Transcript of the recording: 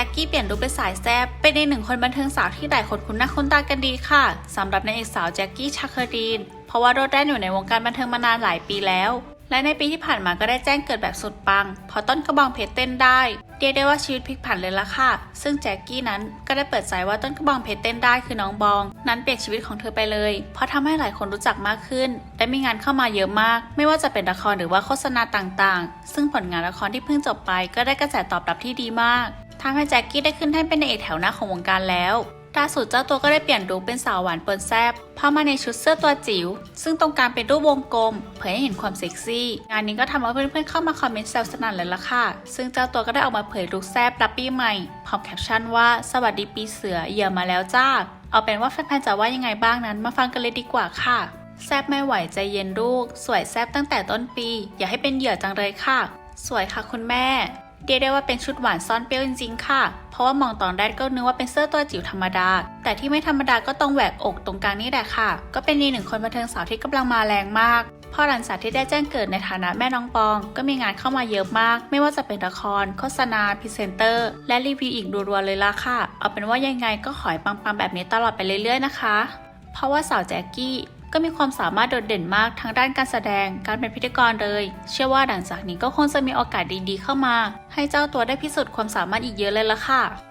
จ็คกี้เปลี่ยนลุคเป็นสายแซบเป็นอีกหนึ่งคนบันเทิงสาวที่หลายคนคุ้นหน้าคุ้นตากันดีค่ะสำหรับนางเอกสาวแจ็คกี้ชาคารีน เพราะว่าโดดแด่นอยู่ในวงการบันเทิงมานานหลายปีแล้ว และในปีที่ผ่านมาก็ได้แจ้งเกิดแบบสุดปังเพราะต้นกระบองเพชรเต้นได้เรียกได้ว่าชีวิตพลิกผันเลยละค่ะ ซึ่งแจ็คกี้นั้นก็ได้เปิดใจว่าต้นกระบองเพชรเต้นได้คือน้องบอง นั้นเปลี่ยนชีวิตของเธอไปเลย เพราะทำให้หลายคนรู้จักมากขึ้น และมีงานเข้ามาเยอะมาก ไม่ว่าจะเป็นละครหรือว่าโฆษณาต่างๆ ซึ่งผลงานละครที่เพิ่งจบไปก็ได้กระแสตอบรับที่ดีมาก ทำให้แจ็คกี้ได้ขึ้นแท่นเป็นนางเอกแถวหน้าของวงการแล้วล่าสุดเจ้าตัวก็ได้เปลี่ยนลุคเป็นสาวหวานเปิดแซบพามาในชุดเสื้อตัวจิ๋ว ซึ่งตรงกลางเป็นรูปวงกลม เผยให้เห็นความเซ็กซี่ งานนี้ก็ทำเอาเพื่อนๆเข้ามาคอมเมนต์แซวสนั่นเลยล่ะค่ะ ซึ่งเจ้าตัวก็ได้ออกมาเผยลุคแซบรับปีใหม่พร้อมแคปชั่นว่า สวัสดีปีเสือเหยื่อมาแล้วจ้า เอาเป็นว่าแฟนๆจะว่ายังไงบ้างนั้น มาฟังกันเลยดีกว่าค่ะ แซบไม่ไหวใจเย็นลูก สวยแซบตั้งแต่ต้นปี อย่าให้เป็นเหยื่อจังเลยค่ะ สวยค่ะคุณแม่ เรียกได้ว่าเป็นชุดหวานซ่อนเปรี้ยวจริงๆค่ะ เพราะว่ามองตอนแรกก็นึกว่าเป็นเสื้อตัวจิ๋วธรรมดา แต่ที่ไม่ธรรมดาก็ตรงแหวกอกตรงกลางนี่แหละค่ะ ก็เป็นอีกหนึ่งคนบันเทิงสาวที่กำลังมาแรงมากพ่อหลังจากที่ได้แจ้งเกิดในฐานะแม่น้องปอง ก็มีงานเข้ามาเยอะมาก ไม่ว่าจะเป็นละคร โฆษณาพรีเซนเตอร์ และรีวิวอีกรัวๆเลยล่ะค่ะ เอาเป็นว่ายังไงก็ขอให้ปังๆแบบนี้ตลอดไปเรื่อยๆนะคะ เพราะว่าสาวแจ็คกี้ ก็มีความสามารถโดดเด่นมากทั้งด้านการแสดง การเป็นพิธีกรเลย เชื่อว่าหลังจากนี้ก็คงจะมีโอกาสดีๆเข้ามา ให้เจ้าตัวได้พิสูจน์ความสามารถอีกเยอะเลยละค่ะ